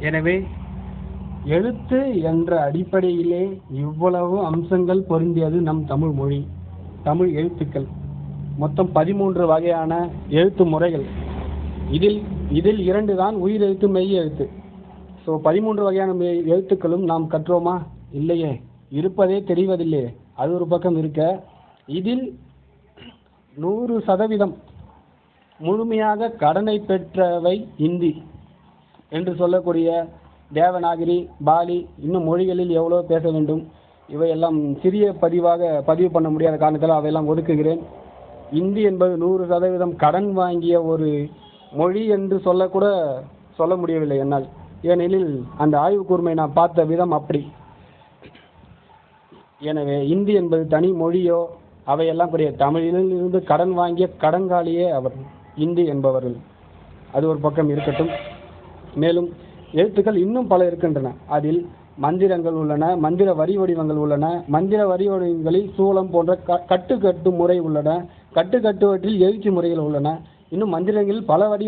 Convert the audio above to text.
எனவே எழுத்து என்ற அடிப்படையிலே இவ்வளவு அம்சங்கள் பொருந்தியது நம் தமிழ் மொழி தமிழ் எழுத்துக்கள். மொத்தம் பதிமூன்று வகையான எழுத்து முறைகள். இதில் இதில் இரண்டு தான் உயிர் எழுத்து மெய் எழுத்து. ஸோ பதிமூன்று வகையான மெய் எழுத்துக்களும் நாம் கற்றோமா? இல்லையே. இருப்பதே தெரிவதில்லையே. அது ஒரு பக்கம் இருக்க. இதில் நூறு சதவீதம் முழுமையாக கடனை பெற்றவை இந்தி. என்று சொல்லக்கூடிய தேவநாகரி பாலி இன்னும் மொழிகளில் எவ்வளோ பேச வேண்டும். இவையெல்லாம் சிறிய பதிவாக பதிவு பண்ண முடியாத காரணத்தால் அவையெல்லாம் ஒதுக்குகிறேன். இந்தி என்பது நூறு சதவீதம் கடன் வாங்கிய ஒரு மொழி என்று சொல்லக்கூட சொல்ல முடியவில்லை என்னால். ஏனெனில் அந்த ஆய்வு கூர்மை நான் பார்த்த விதம் அப்படி. எனவே இந்தி என்பது தனி மொழியோ அவையெல்லாம் கிடையாது தமிழில் இருந்து கடன் வாங்கிய கடன்காலியே அவர் இந்தி என்பவர்கள். அது ஒரு பக்கம் இருக்கட்டும். மேலும் எழுத்துக்கள் இன்னும் பல இருக்கின்றன. அதில் மந்திரங்கள் உள்ளன மந்திர வரி வடிவங்கள் உள்ளன மந்திர வரி வடிவங்களில் சூலம் போன்ற க கட்டு கட்டு முறை உள்ளன கட்டு கட்டுவற்றில் எழுச்சி முறைகள் உள்ளன. இன்னும் மந்திரங்களில் பல வடி